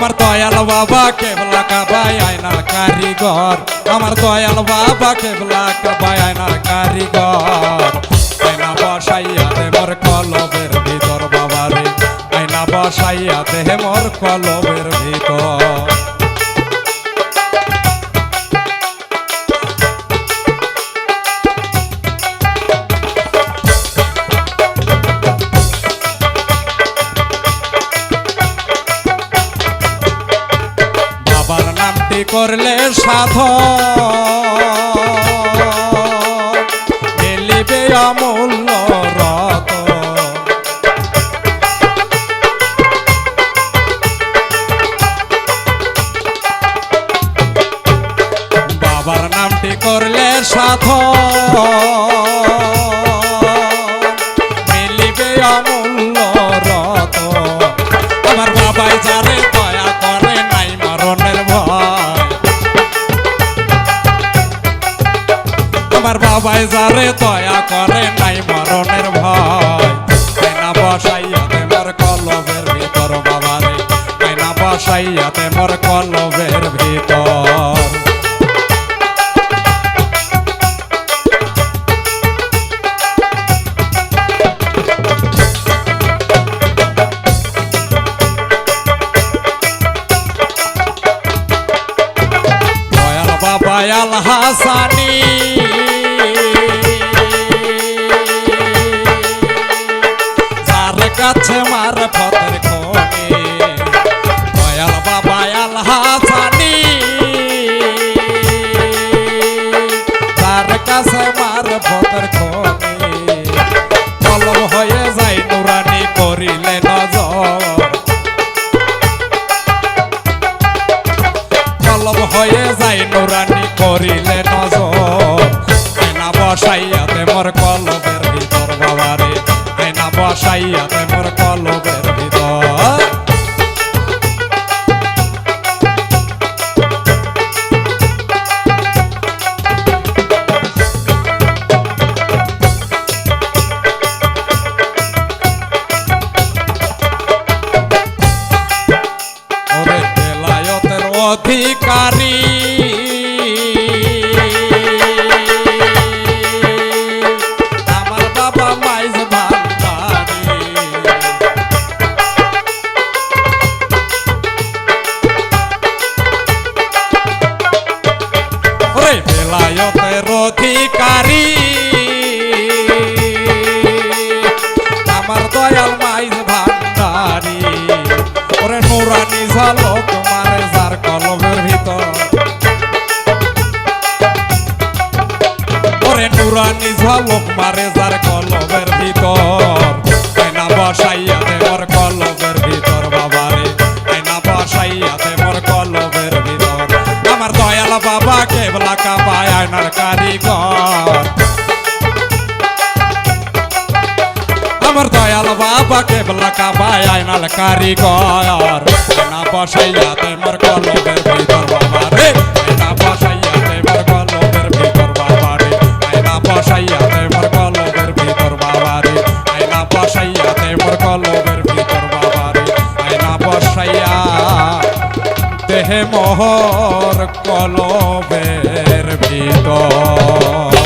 আমার দয়াল বাবা কেবলা কাবাই আয়নার কারিগর। আমার দয়াল বাবা কেবলা কাবাই আয়নার কারিগর। আয়না বসাইয়া দে মোর কলবের ভিতর বাবারে। আয়না বসাইয়া দে মোর কলবের ভিতর। করলে সাধ মিলিবে অমূল্য রত। বাবার নামটি করলে সাধ আমার বাবাই যারে দয়া করে নাই মরণের ভয়। আয়না বসাইয়াতে মোর কলবের ভিতর বাবারে। আয়না বসাইয়াতে মোর কলবের ভিতর। বাবা হাসানি মার হাসানি যার কাছে মার কলম হয়ে যায় নুরানি করিলে নজর। কলম হয়ে যায় নুরানি করিলে নজর। বসাইয়াতে মোর কলবের ভিতর বাবারে। বসাইয়াতে অধিকারী। আমার বাবা মাইজ ভান্ডারি। ওরে বেলায়তের অধিকারী। আমার মাইজ ওরে নুরানি ঝালক মারে যার কলমের ভিতর। আয়না বসাইয়া দে মোর কলমের ভিতর বাবারে। আয়না বসাইয়া দে মোর কলমের ভিতর। আমার দয়াল বাবা কেবলা কাবায় আয়নার কারিগর। আমার দয়াল বাবা কেবলা কাবায় আয়নাল কারিগর। না বসাইয়াতে মোর মোহর কলবের ভিতর।